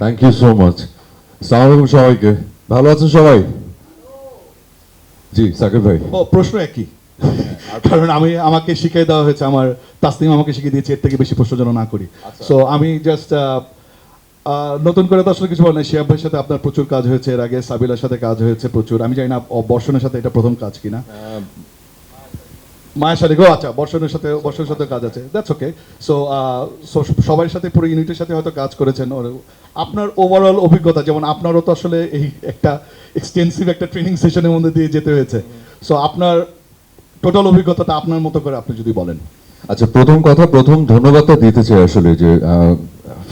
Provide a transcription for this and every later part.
Thank you so much সালাম আলাইকুম সবাইকে। ভালো আছেন সবাই? জি সাকিব ভাই। ও প্রশ্ন একই। কারণ আমি আমাকে শিখিয়ে দেওয়া হয়েছে আমার তাসনিম আমাকে শিখিয়ে দিয়েছে এর থেকে বেশি প্রশ্ন যেন না করি। সো আমি জাস্ট নতুন করে তো আসলে কিছু বলে না শিয়াব ভাইয়ের সাথে আপনার প্রচুর কাজ হয়েছে এর আগে সাবিলার সাথে কাজ হয়েছে প্রচুর। আমি জানি না বর্ষণের সাথে এটা প্রথম কাজ কিনা। মায়ের সাথে, গো আচ্ছা বর্ষণের সাথে বর্ষণের সাথে কাজ আছে। দ্যাটস ওকে সো সবার সাথে পুরো ইউনিটের সাথে হয়তো কাজ করেছেন। আপনার ওভারঅল অভিজ্ঞতা, যেমন আপনারও তো আসলে এই একটা এক্সটেন্সিভ একটা ট্রেনিং সেশনের মধ্যে দিয়ে যেতে হয়েছে। সো আপনার টোটাল অভিজ্ঞতাটা আপনার মতো করে আপনি যদি বলেন। আচ্ছা প্রথম কথা, প্রথম ধন্যবাদটা দিতে চাই আসলে যে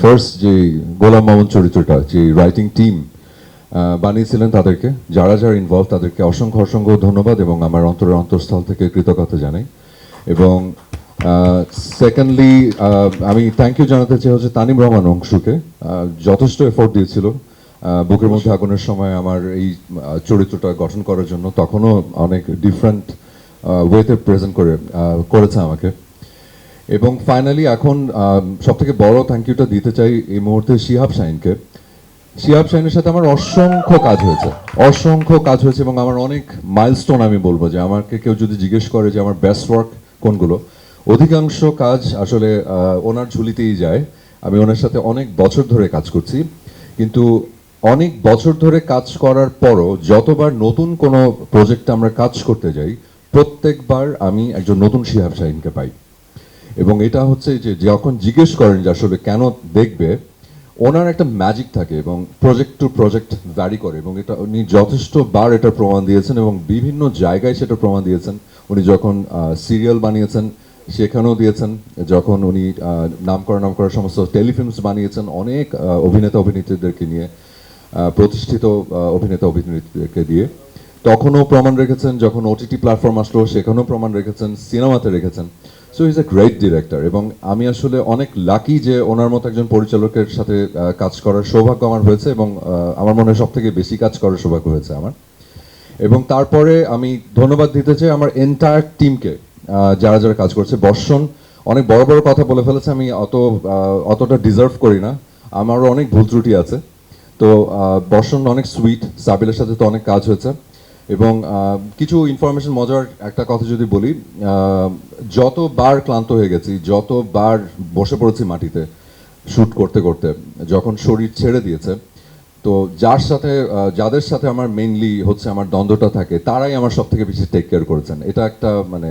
ফার্স্ট যে গোলাম মামুন চরিত্রটা, যে রাইটিং টিম বানিয়েছিলেন তাদেরকে। যারা যারা ইনভলভ তাদেরকে অসংখ্য অসংখ্য ধন্যবাদ এবং আমার অন্তরের অন্তঃস্থল থেকে কৃতজ্ঞতা জানাই। এবং সেকেন্ডলি আমি থ্যাংক ইউ জানাতে চাই হচ্ছে তানিম রহমান অংশুকে। যথেষ্ট এফোর্ট দিয়েছিল। বুকের মধ্যে আগুনের সময় আমার এই চরিত্রটা গঠন করার জন্য। তখনও অনেক ডিফারেন্ট ওয়েতে প্রেজেন্ট করে করেছে আমাকে। এবং ফাইনালি এখন সব থেকে বড় থ্যাংক ইউটা দিতে চাই এই মুহূর্তে শিহাব শাহিনকে। শিহাব শাহিনের সাথে আমার অসংখ্য কাজ হয়েছে। অসংখ্য কাজ হয়েছে এবং আমার অনেক মাইলস্টোন আমি বলব যে আমাকে কেউ যদি জিজ্ঞেস করে যে আমার বেস্ট ওয়ার্ক কোনগুলো, অধিকাংশ কাজ আসলে ওনার ঝুলিতেই যায়। আমি ওনার সাথে অনেক বছর ধরে কাজ করছি। কিন্তু অনেক বছর ধরে কাজ করার পরও যতবার নতুন কোনো প্রজেক্টে আমরা কাজ করতে যাই, প্রত্যেকবার আমি একজন নতুন শিহাব শাহিনকে পাই। এবং এটা হচ্ছে যে যখন জিজ্ঞেস করেন যে আসলে কেন দেখবে ওনার একটা ম্যাজিক থাকে এবং প্রজেক্ট টু প্রজেক্ট ভ্যারি করে এবং এটা উনি যথেষ্ট বার এটা প্রমাণ দিয়েছেন এবং বিভিন্ন জায়গায় সেটা প্রমাণ দিয়েছেন। উনি যখন সিরিয়াল বানিয়েছেন, সেখানেও দিয়েছেন। যখন উনি নাম করা নাম করা সমস্ত টেলিফিল্মস বানিয়েছেন, অনেক অভিনেতা অভিনেত্রীদেরকে নিয়ে প্রতিষ্ঠিত অভিনেতা অভিনেত্রীদেরকে দিয়ে। তখনও প্রমাণ রেখেছেন, যখন ওটিটি প্ল্যাটফর্ম আসলো, সেখানেও প্রমাণ রেখেছেন সিনেমাতে রেখেছেন। So is a great director এবং আমি আসলে অনেক লাকি যে ওনার মতো একজন পরিচালকের সাথে কাজ করার সৌভাগ্য আমার হয়েছে এবং আমার মনে হয় সব থেকে বেশি কাজ করার সৌভাগ্য হয়েছে আমার। এবং তারপরে আমি ধন্যবাদ দিতে চাই আমার এন্টায়ার টিমকে যারা যারা কাজ করছে। বর্ষণ অনেক বড় বড় কথা বলে ফেলেছে, আমি অত অতটা ডিজার্ভ করি না। আমারও অনেক ভুল ত্রুটি আছে। তো বর্ষণ অনেক সুইট সাবিলের সাথে তো অনেক কাজ হয়েছে। এবং কিছু ইনফরমেশন মজার একটা কথা যদি বলি যতবার ক্লান্ত হয়ে গেছি যতবার বসে পড়েছি মাটিতে শ্যুট করতে করতে, যখন শরীর ছেড়ে দিয়েছে, তো যার সাথে যাদের সাথে আমার মেইনলি হচ্ছে আমার দ্বন্দ্বটা থাকে, তারাই আমার সব থেকে বেশি টেক কেয়ার করেছেন। এটা একটা মানে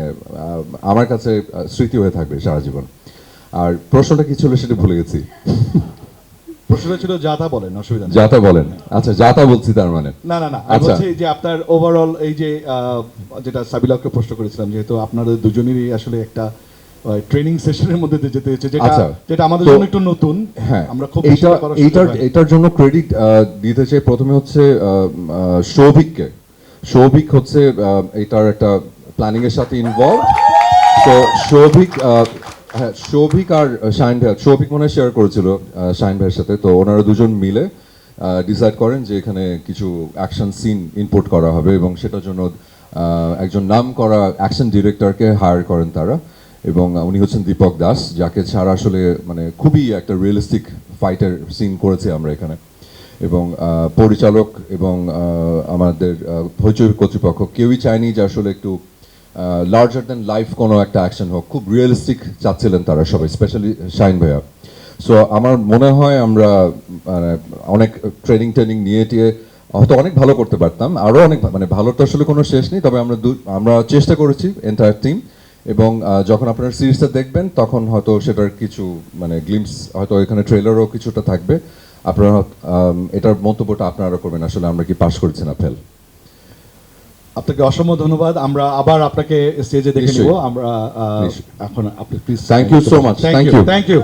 আমার কাছে স্মৃতি হয়ে থাকবে সারা জীবন। আর প্রশ্নটা কি ছিল সেটা ভুলে গেছি। প্রশ্নটা ছিল যা বলেন অসুবিধা নেই। যাতা বলেন। আচ্ছা যাতা বলছি তার মানে। না না না আমি আচ্ছা। বলছি যে আপনার ওভারঅল এই যে যেটা সাবিলাকে প্রশ্ন করেছিলাম যেহেতু আপনাদের দুজনেরই আসলে একটা ট্রেনিং সেশনের মধ্যে দিয়ে যেতে হয়েছে যেটা আচ্ছা। যেটা আমাদের জন্য একটু নতুন। হ্যাঁ আমরা খুব এইটার হয়নি। এটার জন্য ক্রেডিট দিতে চাই। প্রথমে হচ্ছে সৌভিককে। সৌভিক হচ্ছে এটার একটা প্ল্যানিং এর সাথে ইনভলভ তো সৌভিক হ্যাঁ সৌভিক আর শাহিন ভাই সৌভিক মনে শেয়ার করেছিল শাহিন ভাইয়ের সাথে। তো ওনারা দুজন মিলে ডিসাইড করেন যে এখানে কিছু অ্যাকশন সিন ইনপুট করা হবে এবং সেটার জন্য একজন নাম করা অ্যাকশন ডিরেক্টরকে হায়ার করেন তারা এবং উনি হচ্ছেন দীপক দাস, যাকে ছাড়া আসলে মানে খুবই একটা রিয়েলিস্টিক ফাইটার সিন করেছি আমরা এখানে। এবং পরিচালক এবং আমাদের হইচই কর্তৃপক্ষ কেউই চায়নি যে আসলে একটু লার্জার দেন লাইফ কোনো একটা অ্যাকশন হোক, খুব রিয়েলিস্টিক চাচ্ছিলেন তারা সবাই স্পেশালি শাইন ভাইয়া। সো আমার মনে হয় আমরা মানে অনেক ট্রেনিং ট্রেনিং নিয়ে টিয়ে হয়তো অনেক ভালো করতে পারতাম আরও অনেক মানে ভালোর তো আসলে কোনো শেষ নেই, তবে আমরা আমরা চেষ্টা করেছি এন্টায়ার টিম এবং যখন আপনারা সিরিজটা দেখবেন, তখন হয়তো সেটার কিছু মানে গ্লিমস হয়তো এখানে ট্রেলারও কিছুটা থাকবে। আপনারা এটার মন্তব্যটা আপনারা করবেন, আসলে আমরা কি পাশ করেছি না ফেল আপনাকে অসংখ্য ধন্যবাদ। আমরা আবার আপনাকে স্টেজে দেখে নিব। আমরা এখন আপনি please thank you so much thank you thank you